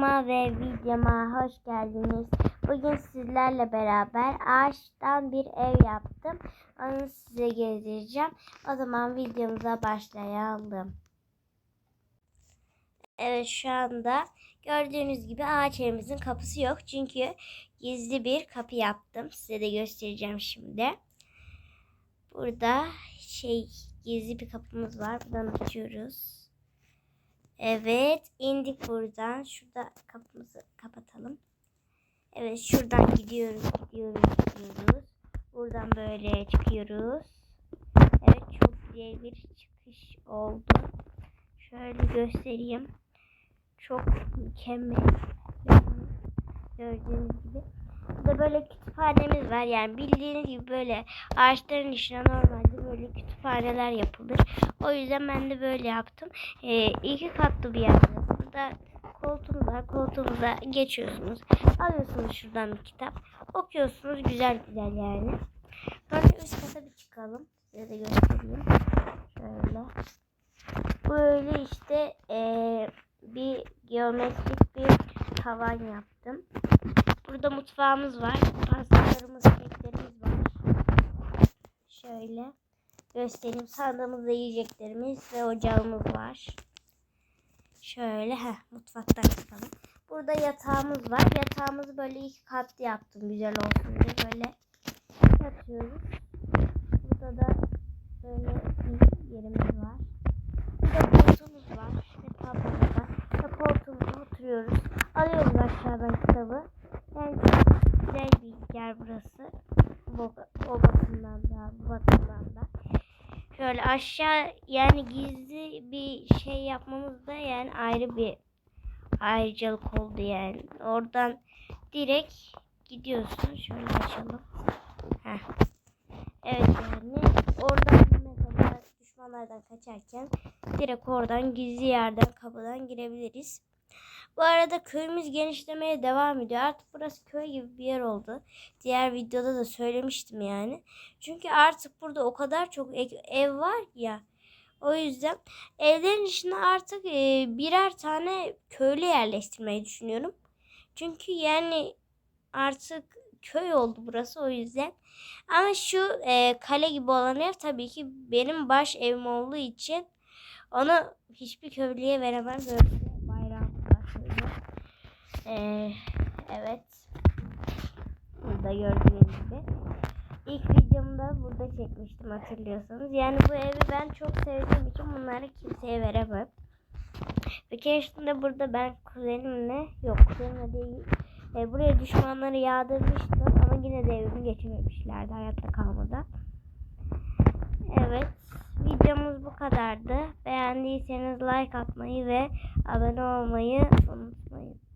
kanalıma ve videoma hoş geldiniz. Bugün sizlerle beraber ağaçtan bir ev yaptım. Onu size gezdireceğim. O zaman videomuza başlayalım. Evet şu anda gördüğünüz gibi ağaç evimizin kapısı yok. Çünkü gizli bir kapı yaptım. Size de göstereceğim şimdi. Burada şey gizli bir kapımız var. Buradan açıyoruz. Evet indik buradan. Şurada kapımızı kapatalım. Evet şuradan gidiyoruz gidiyoruz gidiyoruz. Buradan böyle çıkıyoruz. Evet çok güzel bir çıkış oldu. Şöyle göstereyim. Çok mükemmel. Gördüğünüz gibi. Burada böyle kütüphanemiz var. Yani bildiğiniz gibi böyle ağaçların içine normalde böyle kütüphaneler yapılır. O yüzden ben de böyle yaptım. Ee, iki katlı bir yer. Burada koltuğumuz var. Koltuğumuza geçiyorsunuz. Alıyorsunuz şuradan bir kitap. Okuyorsunuz. Güzel güzel yani. Sonra üst kata bir çıkalım. Size de göstereyim. Şöyle. Böyle işte ee, bir geometrik bir tavan yaptım. Burada mutfağımız var. Pastalarımız, keklerimiz var. Şöyle göstereyim. Sandığımızda yiyeceklerimiz ve ocağımız var. Şöyle heh, mutfaktan çıkalım. Burada yatağımız var. Yatağımızı böyle iki katlı yaptım güzel olsun diye böyle yatıyoruz. Burada da böyle bir yerimiz var. Burada koltuğumuz var tablomuz var. Ve koltuğumuza oturuyoruz. Alıyoruz aşağıdan kitabı. Yani güzel bir yer burası. O, bakımdan da, bu bakımdan da. Şöyle aşağı yani gizli bir şey yapmamız da yani ayrı bir ayrıcalık oldu yani. Oradan direkt gidiyorsun. Şöyle açalım. Heh. Evet yani oradan mesela düşmanlardan kaçarken direkt oradan gizli yerden kapıdan girebiliriz. Bu arada köyümüz genişlemeye devam ediyor. Artık burası köy gibi bir yer oldu. Diğer videoda da söylemiştim yani. Çünkü artık burada o kadar çok ev var ya. O yüzden evlerin içine artık e, birer tane köylü yerleştirmeyi düşünüyorum. Çünkü yani artık köy oldu burası o yüzden. Ama şu e, kale gibi olan ev tabii ki benim baş evim olduğu için onu hiçbir köylüye veremem. Böyle ee, evet. Burada gördüğünüz gibi. İlk videomda burada çekmiştim hatırlıyorsanız. Yani bu evi ben çok sevdiğim için bunları kimseye veremem. Bir keresinde burada ben kuzenimle, yok kuzenimle değil, e, buraya düşmanları yağdırmıştım ama yine de evimi geçirmemişlerdi hayatta kalmadan. Evet videomuz bu kadardı. Beğendiyseniz like atmayı ve abone olmayı unutmayın.